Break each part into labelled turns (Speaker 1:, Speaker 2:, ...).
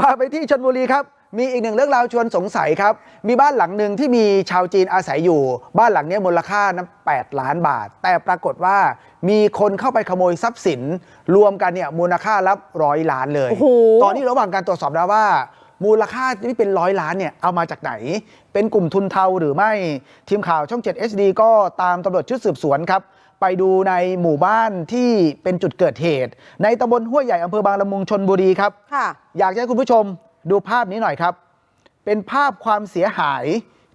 Speaker 1: พาไปที่ชนบุรีครับมีอีกหนึ่งเรื่องราวชวนสงสัยครับ มีบ้านหลังหนึ่งที่มีชาวจีนอาศัยอยู่ บ้านหลังเนี้ยมูลค่านะ8ล้านบาท แต่ปรากฏว่ามีคนเข้าไปขโมยทรัพย์สิน รวมกันเนี่ยมูลค่ารับร้อยล้านเลย
Speaker 2: โอ้โห
Speaker 1: ตอนนี้ระหว่างการตรวจสอบแล้วว่า มูลค่าที่เป็นร้อยล้านเนี่ยเอามาจากไหน เป็นกลุ่มทุนเทาหรือไม่ทีมข่าวช่อง 7 HD ก็ตามตำรวจชุดสืบสวนครับไปดูในหมู่บ้านที่เป็นจุดเกิดเหตุ ในตำบลห้วยใหญ่อำเภอบางละมุงชนบุรีครับ
Speaker 2: ค่ะ
Speaker 1: อยากจะให้คุณผู้ชมดูภาพนี้หน่อยครับ เป็นภาพความเสียหาย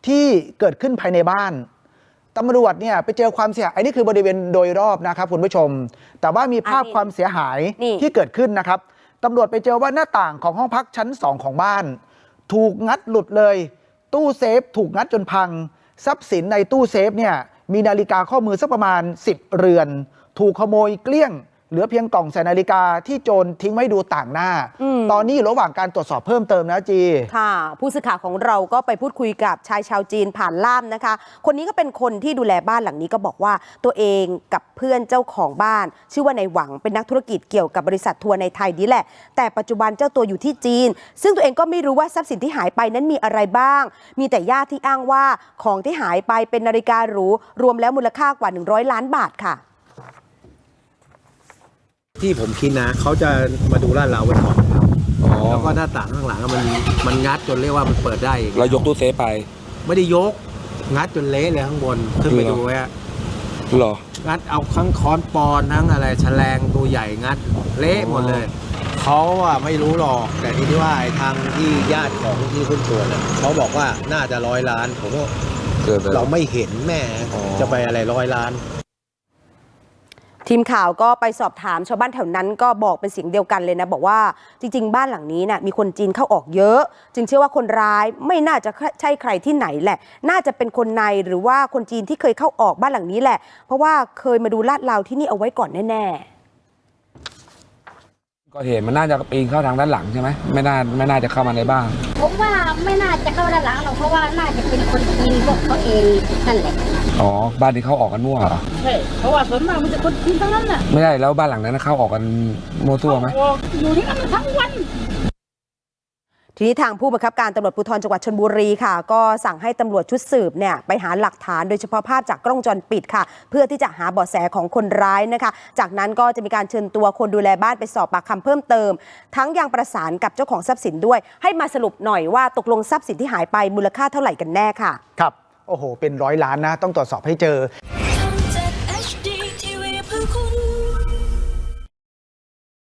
Speaker 1: ที่เกิดขึ้นภายในบ้านตำรวจเนี่ยไปเจอความเสียหายอันนี้คือบริเวณโดยรอบนะครับคุณผู้ชม แต่ว่ามีภาพ
Speaker 2: อันนี้
Speaker 1: ความเสียหาย
Speaker 2: นี่
Speaker 1: ที่เกิดขึ้นนะครับ ตำรวจไปเจอว่าหน้าต่างของห้องพักชั้นสองของบ้าน ถูกงัดหลุดเลย ตู้เซฟถูกงัดจนพัง ทรัพย์สินในตู้เซฟเนี่ยมีนาฬิกาข้อมือสักประมาณ 10 เรือน ถูกขโมยเกลี้ยง เหลือเพียงกล่องใส่นาฬิกาที่โจรทิ้งไว้ดูต่างหน้า
Speaker 2: อืม
Speaker 1: ตอนนี้อยู่ระหว่างการตรวจสอบเพิ่มเติมนะจี
Speaker 2: ค่ะ ผู้สื่อข่าวของเราก็ไปพูดคุยกับชายชาวจีนผ่านล่ามนะคะ คนนี้ก็เป็นคนที่ดูแลบ้านหลังนี้ก็บอกว่าตัวเองกับเพื่อนเจ้าของบ้าน ชื่อว่านายหวังเป็นนักธุรกิจเกี่ยวกับบริษัททัวร์ในไทยนี่แหละ แต่ปัจจุบันเจ้าตัวอยู่ที่จีน ซึ่งตัวเองก็ไม่รู้ว่าทรัพย์สินที่หายไปนั้นมีอะไรบ้าง มีแต่ญาติที่อ้างว่าของที่หายไปเป็นนาฬิกาหรูรวมแล้วมูลค่ากว่า 100 ล้านบาทค่ะ
Speaker 3: ที่ผมคิดนะเขาจะมาดูลาดเราไว้ก่อน
Speaker 4: อ๋อ
Speaker 3: แล้วก็หน้าต่างข้างหลังอะมันมันงัดจนเรียกว่ามันเปิดได้อง
Speaker 4: เรายกตู้เซฟไป
Speaker 3: ไม่ได้ยก งัดจนเละเลยข้างบนขึ้นไป
Speaker 4: เหรอ
Speaker 3: ดูไว้อะ
Speaker 4: เหรอ
Speaker 3: งัดเอาทั้งค้อนปอนทั้งอะไรแฉลงตัวใหญ่งัดเละหมดเลยเขาอะไม่รู้หรอกแต่ทีนี้ว่าไอ้ทางที่ญาติของที่คุณชวนอะเขาบอกว่าน่าจะร้อยล้านผมว่า
Speaker 4: เกิดไป
Speaker 3: เราไม่เห็นแม่
Speaker 4: อ๋อ
Speaker 3: จะไปอะไรร้อยล้าน
Speaker 2: ทีมข่าวก็ไปสอบถามชาวบ้านแถวนั้นก็บอกเป็นเสียงเดียวกันเลยนะ บอกว่าจริง ๆ บ้านหลังนี้น่ะมีคนจีนเข้าออกเยอะ จึงเชื่อว่าคนร้ายไม่น่าจะใช่ใครที่ไหนแหละ น่าจะเป็นคนในหรือว่าคนจีนที่เคยเข้าออกบ้านหลังนี้แหละ เพราะว่าเคยมาดูลาดราวที่นี่เอาไว้ก่อนแน่
Speaker 4: ก็เห็นมันน่าจะปีนเข้าทางด้านหลังใช่ไหมไม่น่าไม่น่าจะเข้ามาในบ้าน
Speaker 5: ผมว่าไม่น่าจะเข้าด้านหลังหรอกเพราะว่าน่าจะเป็นคนจีนพวกเขาเองนั่นแหละ
Speaker 4: อ๋อบ้านที่เข้าออกกันมั่วเหรอ
Speaker 5: ใช่เพราะว่าส่วนมากมันจะคนจีนทั้งนั้นน่ะ
Speaker 4: ไม่ได้แล้วบ้านหลังนั้นเข้าออกกันมั่วตัวไหม
Speaker 5: อยู่ที่นั่นทั้งวัน
Speaker 2: ๆ ทีนี้ทางผู้บังคับการตำรวจภูธรจังหวัดชนบุรีค่ะ ก็สั่งให้ตำรวจชุดสืบเนี่ยไปหาหลักฐานโดยเฉพาะภาพจากกล้องจรปิดค่ะ เพื่อที่จะหาเบาะแสของคนร้ายนะคะ จากนั้นก็จะมีการเชิญตัวคนดูแลบ้านไปสอบปากคำเพิ่มเติม ทั้งยังประสานกับเจ้าของทรัพย์สินด้วย ให้มาสรุปหน่อยว่าตกลงทรัพย์สินที่หายไปมูลค่าเท่าไหร่กันแน่ค่ะ
Speaker 1: ครับ โอ้โห เป็นร้อยล้านนะ ต้องตรวจสอบให้เจอ